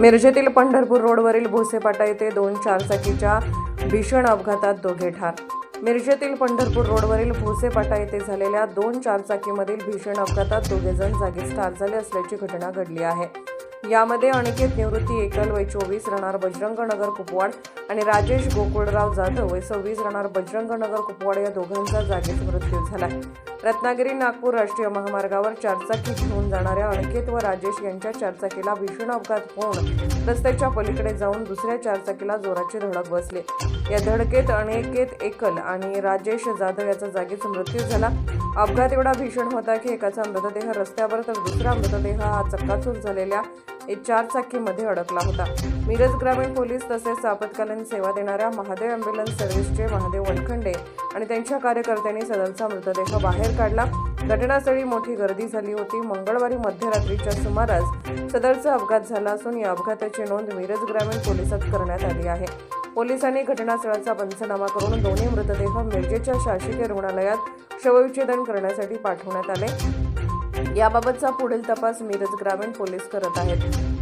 मिरजेतील पंढरपूर रोडवरील भोसेपाटा येथे दोन चारचाकीच्या भीषण अपघातात दोघे ठार. मिरजेतील पंढरपूर रोडवरील भोसेपाटा येथे झालेल्या दोन चारचाकीमधील भीषण अपघातात दोघेजण जागीच ठार झाले असल्याची घटना घडली आहे. यामध्ये अनिकेत निवृत्ती एकल वय चोवीस राहणार बजरंग नगर कुपवाड आणि राजेश गोकुळराव जाधव वय सव्वीस राहणार बजरंग नगर कुपवाड या दोघांचा जागीच मृत्यू झाला रत्नागिरी नागपूर राष्ट्रीय महामार्गावर चारचाकी घेऊन जाणाऱ्या अनिकेत व राजेश यांच्या चारचाकीला भीषण अपघात होऊन रस्त्याच्या पलीकडे जाऊन दुसऱ्या चारचाकीला जोराची धडक बसली. या धडकेत अनिकेत एकल आणि राजेश जाधव याचा जागीच मृत्यू झाला. अपघात एवढा भीषण होता की एकाचा मृतदेह रस्त्यावर तर दुसरा मृतदेह हा चक्काचूर झालेल्या एक चारचाकीमध्ये अडकला होता. मिरज ग्रामीण पोलीस तसेच आपत्कालीन सेवा देणाऱ्या महादेव अँब्युलन्स सर्व्हिसचे महादेव वनखंडे आणि त्यांच्या कार्यकर्त्यांनी सदरचा मृतदेह बाहेर काढला. घटनास्थळी मोठी गर्दी झाली होती. मंगळवारी मध्यरात्रीच्या सुमारास सदरचा अपघात झाला असून या अपघाताची नोंद मिरज ग्रामीण पोलिसात करण्यात आली आहे. पोलिसांनी घटनास्थळाचा पंचनामा करून दोन्ही मृतदेह मिरजेच्या शासकीय रुग्णालयात शवविच्छेदन करण्यासाठी पाठवण्यात आले. याबाबतचा पुढील तपास मिरज ग्रामीण पोलीस करत आहेत.